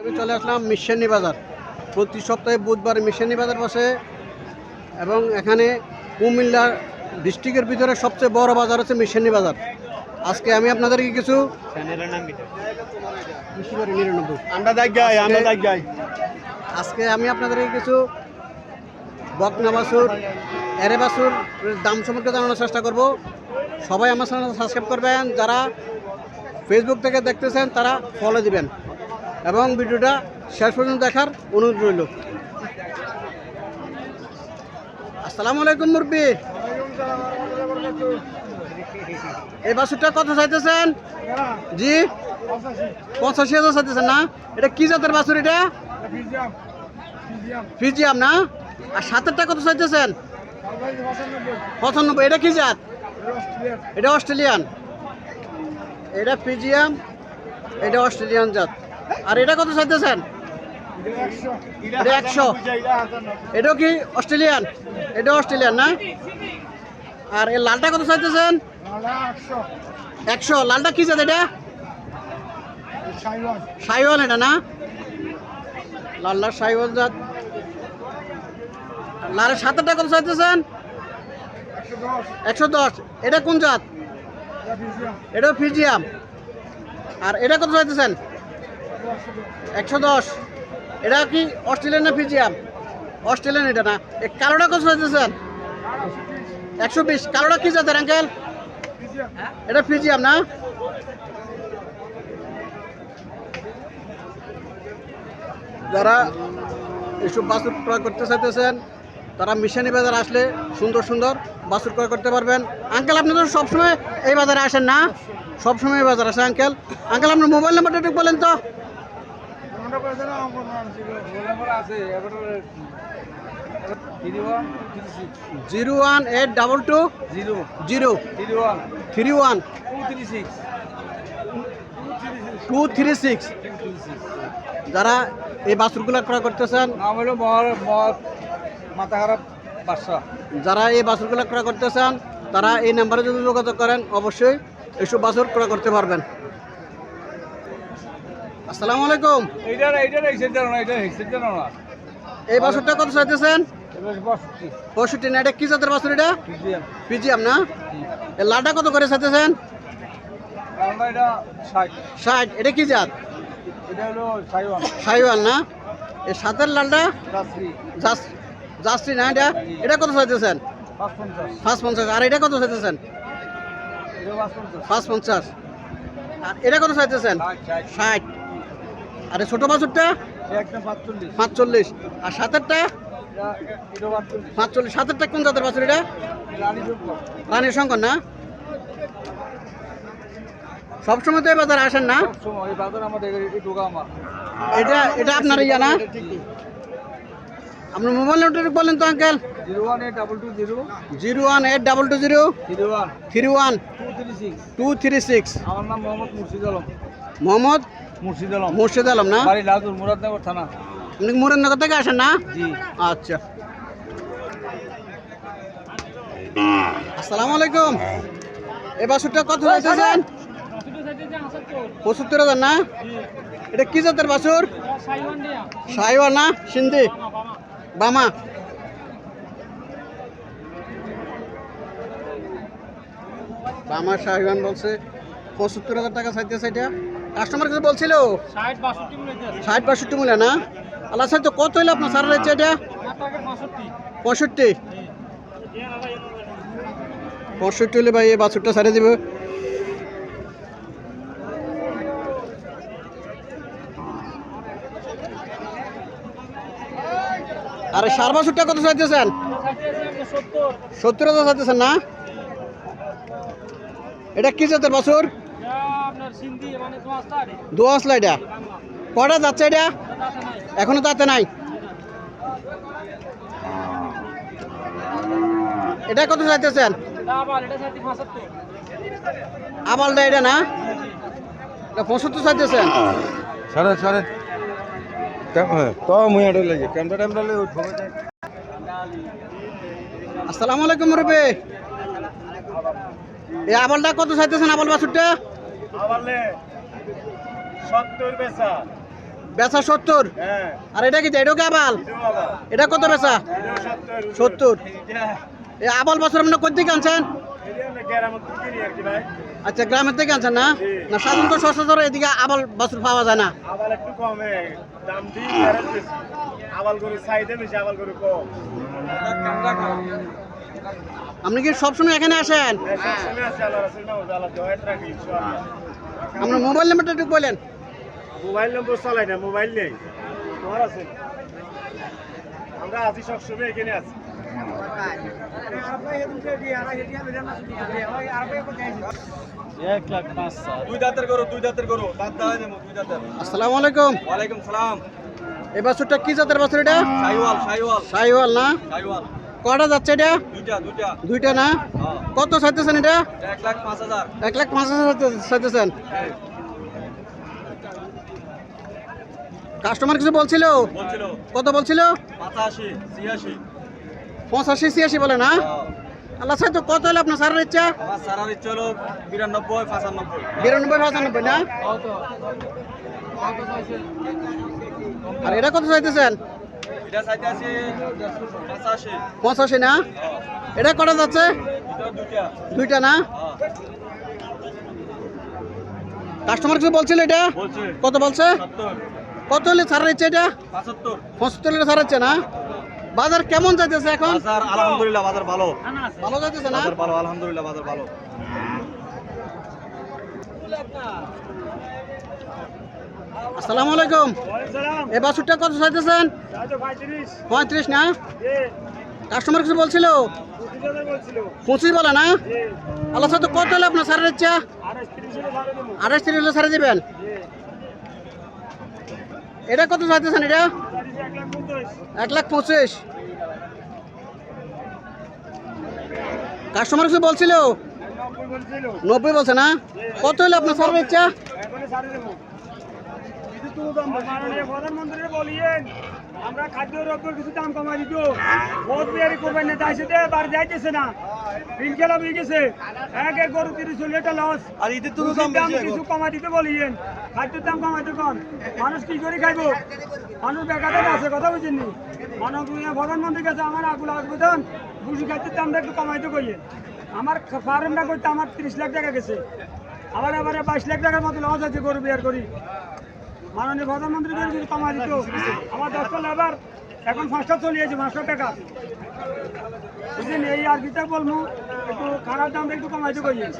আমি চলে আসলাম মিশানি বাজার। প্রতি সপ্তাহে বুধবার মিশানি বাজার বসে এবং এখানে কুমিল্লা ডিস্ট্রিক্টের ভিতরে সবচেয়ে বড় বাজার হচ্ছে মিশানি বাজার। আজকে আমি আপনাদেরকে কিছু আজকে আমি আপনাদেরকে কিছু বকনা বাছুর এরে বাছুর দাম সম্পর্কে জানানোর চেষ্টা করব। সবাই আমার চ্যানেল সাবস্ক্রাইব করবেন যারা ফেসবুক থেকে দেখতেছেন তারা ফলো দিবেন। এবং ভিডিওটা শেষ পর্যন্ত দেখার অনুরোধ রইল। আসসালামু আলাইকুম, মুরব্বী। এই বাসুরটা কত চাইতেছেন? জি? পঁচাশি হাজার চাইতেছেন না? এটা কি জাতের বাসুর এটা? ফিজিয়াম, না? আর সাতেরটা কত চাইতেছেন? পঁচানব্বই। এটা কি জাত? এটা অস্ট্রেলিয়ান। এটা ফিজিয়াম, এটা অস্ট্রেলিয়ান জাত। আর এটা কত চাইতেছেন? একশো। এটাও কি অস্ট্রেলিয়ান? এটা অস্ট্রেলিয়ান না? আর এই লালটা কত চাইতেছেন? একশো। লালটা কি জাত এটা? সাইওয়াল এটা না? লাল্লা সাইওয়াল জাত। লালের সাতটা কত চাইতেছেন? একশো দশ। এটা কোন জাত? এটা ফিজিয়াম। আর এটা কত চাইতেছেন? একশো দশ। এটা কি অস্ট্রেলিয়ান না ফিজিয়াম? অস্ট্রেলিয়ান এটা না। কালোটা কত চাইতেছেন একশো বিশ। কালোটা কি জাতের আঙ্কেল? এটা ফিজিয়াম না? যারা এইসব বাছুর ক্রয় করতে চাইতেছেন তারা মিশানি বাজার আসলে সুন্দর সুন্দর বাছুর ক্রয় করতে পারবেন। আঙ্কেল আপনি তো সবসময় এই বাজারে আসেন না? সবসময় এই বাজার আসে, আঙ্কেল। আঙ্কেল, আপনার মোবাইল নাম্বারটা একটু বলেন তো। Zero one eight double two zero. Zero. Three one. Two three six. যারা এই বাছুরগুলো ক্রয় করতেছেন মাথা খারাপ বাদশা যারা এই বাছুরগুলো ক্রয় করতেছেন তারা এই নাম্বারে যদি যোগাযোগ করেন অবশ্যই এইসব বাছুর ক্রয় করতে পারবেন। আসসালামু আলাইকুম। এইটা এইটা না জানো না? এটা হিসেব জানো না? এই বাছুরটা কত চাইতেছেন? পঁয়ষট্টি। না এটা কি জাতের বাছুর এটা? পিজিএম না? লাটা কত করে চাইতেছেন? ষাট। এটা কি জাত? এটা সাইওয়াল না? এই সাতের লালটা? জাস্টি না এটা? এটা কত চাইতেছেন পাঁচ পঞ্চাশ। আর এটা কত চাইতেছেন পাঁচ পঞ্চাশ। আর এটা কত চাইতেছেন ষাট আর ছোটো বাছুরটা? পাঁচচল্লিশ। আর সাতেরটা? পাঁচচল্লিশ। সাতেরটা কোন জাতের বাছুর এটা? রানী রানীর শঙ্কর না? সবসময় তো এই বাজারে আসেন না? এটা এটা আপনার ইয়া না? আপনার মোবাইল নাম্বারটা বলেন তো uncle zero one eight double two zero zero one eight double two zero three one three one two three six. Two three six. আমার নাম মোহাম্মদ মুর্শিদ আলম। মোহাম্মদ মুর্শিদ আলম। মুর্শিদ আলম না? বাড়ি লালপুর মুরাদনগর থানা। আপনি মুরাদনগর থেকে আসেন না? জি। আচ্ছা। আসসালামু আলাইকুম। এই বাসুরটা কত চাইতেছেন পঁচাত্তর হাজার না? এটা কি জাতের বাসুর সাইওয়া না? সিন্ধি। বামা। বামা শাহিওয়ান বলছে পঁচাত্তর হাজার টাকা চাইতেছে এটা। কাস্টমার কিছু বলছিল ষাট বাষট্টি মূল্য না? আল্লাহ স্যার তো কত হইল আপনার সারা রয়েছে এটা? পঁয়ষট্টি। পঁয়ষট্টি? হলে ভাই এই বাছুরটা সারে দিবে। আরে সার বাছুরটা কত চাইতেছেন? সত্তর হাজার চাইতেছেন না? এটা কি জাতের বাছুর দোয়াশ লাইটা কটা যাচ্ছে এটা? এখনও তাতে নাই। এটা কত চাইতেছেন? আবালটা এটা না? এটা পঁচাত্তর চাইতেছেন। সাড়ে সাড়ে তো মুই আটে লাগে। ক্যামেরা ট্যামেরা লাগে আসসালামু আলাইকুম মুরব্বী। এই আবালটা কত চাইতেছেন আবাল বাছুরটা? সত্তর বেচা। বেচা সত্তর? হ্যাঁ। আর এটা কি এটাও কি আবাল? এটা কত বেচা? সত্তর। এই আবাল বছর মানে কোথা আনছেন? আচ্ছা গ্রামের থেকে আনছেন না? না সাধারণত সচরাচর এদিকে আবাল বছর পাওয়া যায় না? আবার একটু কমে। দাম বেশি আবাল গরু চাহিদা বেশি আবাল গরু কম। আপনি কি সবসময় এখানে আসেন? হ্যাঁ, আপনার মোবাইল নাম্বারটা একটু বলেন। মোবাইল নম্বর চালাই না মোবাইল নেই। তোমার আছে? আমরা আছি সবসময় এখানে আছি। এক লাখ পাঁচ দুই দাঁতের গরু দুই দাঁতের গরু। দাঁত দাঁড়ায় দেবো দুই আসসালামু আলাইকুম। ওয়ালাইকুম সালাম। এই বছরটা কি জাতের বছর এটা? সাইওয়াল সাইওয়াল। সাইওয়াল না? সাইওয়াল। কটা যাচ্ছে এটা? দুইটা দুইটা। দুইটা না? হ্যাঁ। কত চাইতেছেন এটা? এক লাখ পাঁচ হাজার। এক লাখ পাঁচ হাজার চাইতেছেন। কাস্টমার কিছু বলছিল? বলছিল। কত বলছিল? পঁচাশি ছিয়াশি। পঁচাশি ছিয়াশি বলে না? আল্লাহ সাহেব তো কত হলে আপনার সারের ইচ্ছা? আমার সারার ইচ্ছে হলো বিরানব্বই পঁচানব্বই। বিরানব্বই পঁচানব্বই না? আর এটা কত চাইতেছেন? পঁচাশি। না? এটা কটা যাচ্ছে? দুইটা না? হ্যাঁ। কাস্টমার কিছু বলছিল এটা? বলছে। কত বলছে? কত হলে ছাড়ার ইচ্ছে এটা? পঁচাত্তর। পঁচাত্তর হলে ছাড়াচ্ছে না? বাজার কেমন যাইতেছে এখন? বাজার আলহামদুলিল্লাহ বাজার ভালো। ভালো যাইতেছে না? বাজার ভালো আলহামদুলিল্লাহ বাজার ভালো। আসসালামু আলাইকুম। এ বাছুরটা কত চাইতেছেন? পঁয়ত্রিশ। না? কাস্টমার কিছু বলছিল? পঁচিশ বলে না? আল্লাহ তো কত হলে আপনার ছাড়ের ইচ্ছা আঠাশ তিরিশ হলে ছাড়ে দেবেন? এটা কত চাইতেছেন এটা? এক লাখ পঁচিশ। কাস্টমার কিছু বলছিল? নব্বই বলছে না? কত হলো আপনার সর্ব ইচ্ছা প্রধানমন্ত্রী বলিয়েন। আমরা খাদ্য দ্রব্যের কিছু দাম কমাই দিত। বহুত বিয়ারি করবেন না তাই বার যাইতেছে না। ঋণ খেলা হয়ে গেছে। এক এক গরু তিরিশ চল্লিশটা লস আর ঈদের তো দাম কিছু কমাই দিতে বলিয়েন। খাদ্যের দাম কমাইতে কন। মানুষ কি করে খাইবো? মানুষ বেকার আছে কথা বুঝেন নি? মাননীয় প্রধানমন্ত্রীর কাছে আমার আগুল আবেদন বুঝি খাদ্যের দামটা একটু কমাইতে কইয়েন। আমার ফার্মটা করতে আমার তিরিশ লাখ টাকা গেছে। আবার এবারে বাইশ লাখ টাকার মতো লস আছে গরু বিয়ার করি। মাননীয় প্রধানমন্ত্রী করে যদি কমা দিত, আমার দশটা লেবার এখন পাঁচটা চলিয়েছে পাঁচশো টাকা। বুঝলেন, এই আর কি বলব? একটু খারাপ দামটা একটু কমাইতে কইয়েন